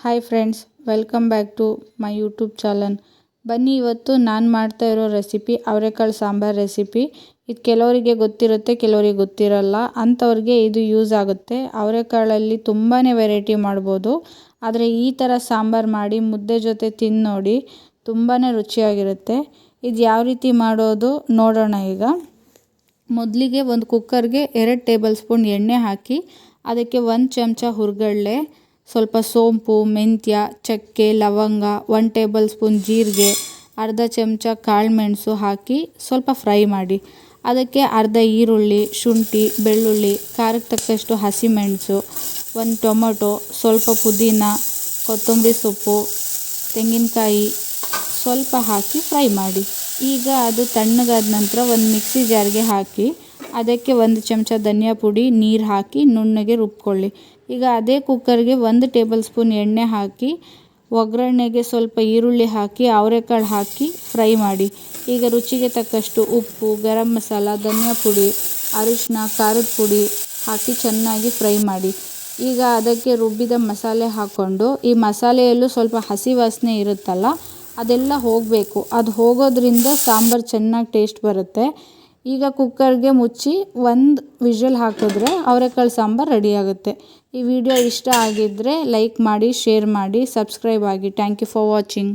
Hi friends welcome back to my YouTube channel ಬನ್ನಿ, ಇವತ್ತು ನಾನು ಮಾಡ್ತಾ ಇರೋ ರೆಸಿಪಿ ಅವರೆಕಾಳು ಸಾಂಬಾರು ರೆಸಿಪಿ ಇದು ಕೆಲವರಿಗೆ ಗೊತ್ತಿರುತ್ತೆ, ಕೆಲವರಿಗೆ ಗೊತ್ತಿರಲ್ಲ. ಅಂಥವ್ರಿಗೆ ಇದು ಯೂಸ್ ಆಗುತ್ತೆ. ಅವರೆಕಾಳಲ್ಲಿ ತುಂಬಾ ವೆರೈಟಿ ಮಾಡ್ಬೋದು. ಆದರೆ ಈ ಥರ ಸಾಂಬಾರು ಮಾಡಿ ಮುದ್ದೆ ಜೊತೆ ತಿಂದು ನೋಡಿ ತುಂಬಾ ರುಚಿಯಾಗಿರುತ್ತೆ. ಇದು ಯಾವ ರೀತಿ ಮಾಡೋದು ನೋಡೋಣ ಈಗ. ಮೊದಲಿಗೆ ಒಂದು ಕುಕ್ಕರ್ಗೆ ಎರಡು ಟೇಬಲ್ ಸ್ಪೂನ್ ಎಣ್ಣೆ ಹಾಕಿ, ಅದಕ್ಕೆ ಒಂದು ಚಮಚ ಹುರ್ಗಡ್ಲೆ ಸ್ವಲ್ಪ ಸೋಂಪು, ಮೆಂತ್ಯ, ಚಕ್ಕೆ, ಲವಂಗ ಒನ್ ಟೇಬಲ್ ಸ್ಪೂನ್ ಜೀರಿಗೆ, ಅರ್ಧ ಚಮಚ ಕಾಳುಮೆಣಸು ಹಾಕಿ ಸ್ವಲ್ಪ ಫ್ರೈ ಮಾಡಿ. ಅದಕ್ಕೆ ಅರ್ಧ ಈರುಳ್ಳಿ, ಶುಂಠಿ, ಬೆಳ್ಳುಳ್ಳಿ ಖಾರಕ್ಕೆ ತಕ್ಕಷ್ಟು ಹಸಿಮೆಣಸು ಒಂದು ಟೊಮೊಟೊ, ಸ್ವಲ್ಪ ಪುದೀನ, ಕೊತ್ತಂಬರಿ ಸೊಪ್ಪು, ತೆಂಗಿನಕಾಯಿ ಸ್ವಲ್ಪ ಹಾಕಿ ಫ್ರೈ ಮಾಡಿ. ಈಗ ಅದು ತಣ್ಣಗಾದ ನಂತರ ಒಂದು ಮಿಕ್ಸಿ ಜಾರ್ಗೆ ಹಾಕಿ ಅದಕ್ಕೆ ಒಂದು ಚಮಚ ಧನಿಯಾ ಪುಡಿ, ನೀರು ಹಾಕಿ ನುಣ್ಣಗೆ ರುಬ್ಕೊಳ್ಳಿ. ಈಗ ಅದೇ ಕುಕ್ಕರ್ಗೆ ಒಂದು ಟೇಬಲ್ ಸ್ಪೂನ್ ಎಣ್ಣೆ ಹಾಕಿ, ಒಗ್ಗರಣೆಗೆ ಸ್ವಲ್ಪ ಈರುಳ್ಳಿ ಹಾಕಿ, ಅವರೆಕಾಳು ಹಾಕಿ ಫ್ರೈ ಮಾಡಿ. ಈಗ ರುಚಿಗೆ ತಕ್ಕಷ್ಟು ಉಪ್ಪು, ಗರಂ ಮಸಾಲ, ಧನಿಯಾ ಪುಡಿ ಅರಿಶಿನ ಖಾರದ ಪುಡಿ ಹಾಕಿ ಚೆನ್ನಾಗಿ ಫ್ರೈ ಮಾಡಿ. ಈಗ ಅದಕ್ಕೆ ರುಬ್ಬಿದ ಮಸಾಲೆ ಹಾಕ್ಕೊಂಡು ಈ ಮಸಾಲೆಯಲ್ಲೂ ಸ್ವಲ್ಪ ಹಸಿ ವಾಸನೆ ಇರುತ್ತಲ್ಲ, ಅದೆಲ್ಲ ಹೋಗಬೇಕು. ಅದು ಹೋಗೋದ್ರಿಂದ ಸಾಂಬಾರು ಚೆನ್ನಾಗಿ ಟೇಸ್ಟ್ ಬರುತ್ತೆ. ಈಗ ಕುಕ್ಕರ್ಗೆ ಮುಚ್ಚಿ ಒಂದು ವಿಷಲ್ ಹಾಕಿದ್ರೆ ಅವರೆಕಾಳು ಸಾಂಬಾರು ರೆಡಿ ಆಗುತ್ತೆ. ಈ ವಿಡಿಯೋ ಇಷ್ಟ ಆಗಿದ್ದರೆ ಲೈಕ್ ಮಾಡಿ ಶೇರ್ ಮಾಡಿ ಸಬ್ಸ್ಕ್ರೈಬ್ ಆಗಿ. Thank you for watching